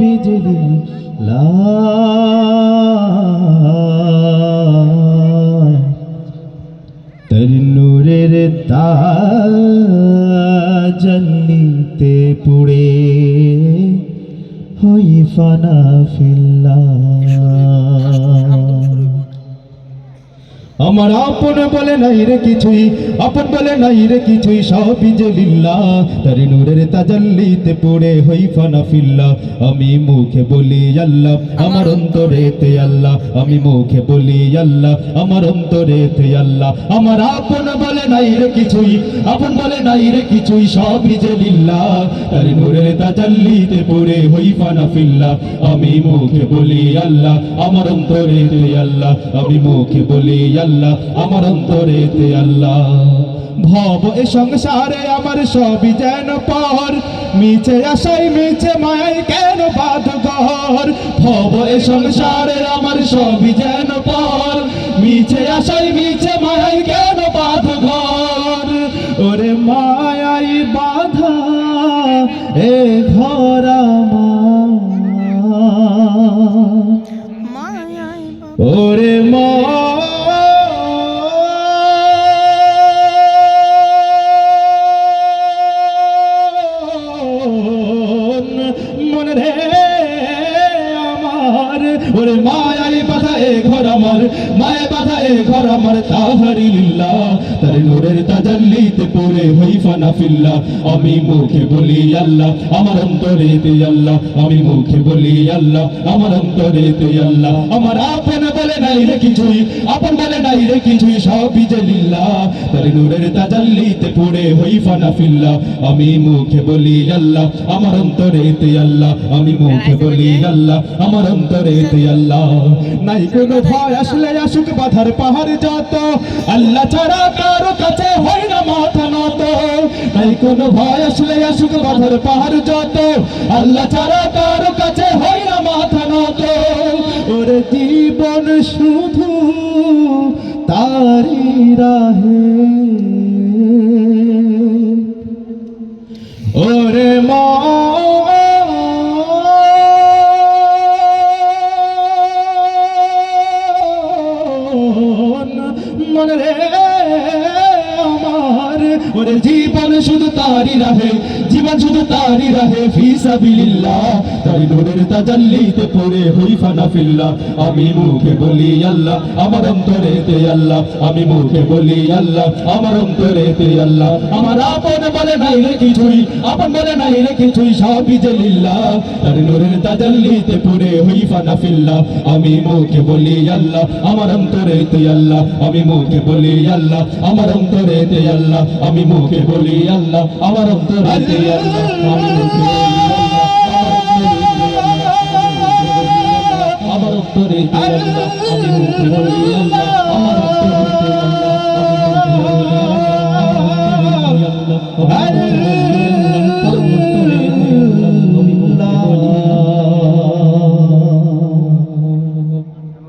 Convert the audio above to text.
লিল্লাহ তর নূরের তাজল্লিতে পুড়ে হই ফানা ফিল্লাহ আমার আপন বলে নাই রে কিছুই, আপন বলে নাই রে কিছুই, সবই যে লিল্লা। তার নূরের তাজাল্লিতে পড়ে হই ফানা ফিল্লা আমি মুখে বলি, আল্লাহ, আমার অন্তরেতে আল্লাহ। আমি মুখে বলি, আল্লাহ, আমার অন্তরেতে আল্লাহ। আমার আপন বলে নাই রে কিছুই, আপন বলে নাই রে কিছুই, সবই যে লিল্লা। তার নূরের তাজাল্লিতে পড়ে হই ফানা ফিল্লা আমি মুখে বলি, আল্লাহ, আমার অন্তরেতে আল্লাহ। আমি মুখে বলি আল্লাহ আমার অন্তরেতে আল্লাহ। ভব এ সংসারে আমার সবই যেন পর। মিছে আশাই মিছে মায় কেন বাদ ঘর ভব এ সংসারে আমার সবই যেন পর। মিছে আশাই মিছে মায় কেন বাদ ঘর ওরে মায়াই বাধা এ ঘর আমার। ওরে মন মায়াই বাধা আমি মুখে বলি আল্লাহ, আমার অন্তরেতে আল্লাহ। আমি মুখে বলি আল্লাহ, আমার অন্তরেতে আল্লাহ। আমার আপন বলে নাই রে কিছুই, আপন বলে নাই রে কিছুই, সবই তার তাজাল্লিতে পড়ে হই ফানা ফিল্লা আমি মুখে বলি আল্লাহ, আমার অন্তরেতে আল্লাহ। আমি মুখে বলি আল্লাহ, আমার অন্তরেতে আল্লাহ। নাই কোনো ভয় আসলে আসুক, বাধার পাহাড় যত আল্লাহ ছাড়া কারও কাছে হয় না মাথা নত। নাই কোনো ভয় আসলে আসুক, বাধার পাহাড় যত আল্লাহ ছাড়া কারও কাছে হয় না মাথা নত। ওরে জীবন শুধু তারি রাহে। Leão আমার ওরে জীবন শুধু তারি রাহে, জীবন শুধু তারি রাহে, ফি তারি নূরের তাজাল্লিতে পড়ে হই ফানা ফিল্লাহ আমি মুখে বলি আল্লাহ, আমার অন্তরেতে আল্লাহ। আমি মুখে বলি আল্লাহ, আমার অন্তরেতে আল্লাহ। আমার আপন বলে নাই রে কিছুই, আপন বলে নাই রে কিছুই, সবই যে লিল্লাহ। তারি নূরের তাজাল্লিতে পড়ে হই ফানা ফিল্লাহ আমি মুখে বলি আল্লাহ, আমার অন্তরেতে আল্লাহ। আমি মুখে বলি আল্লাহ, আমার অন্তরেতে আল্লাহ, আমি মুখে বলি, আল্লাহ, আমার অন্তরেতে আল্লাহ, আমি মুখে বলি, আল্লাহ, আমি মুখে বলি, আল্লাহ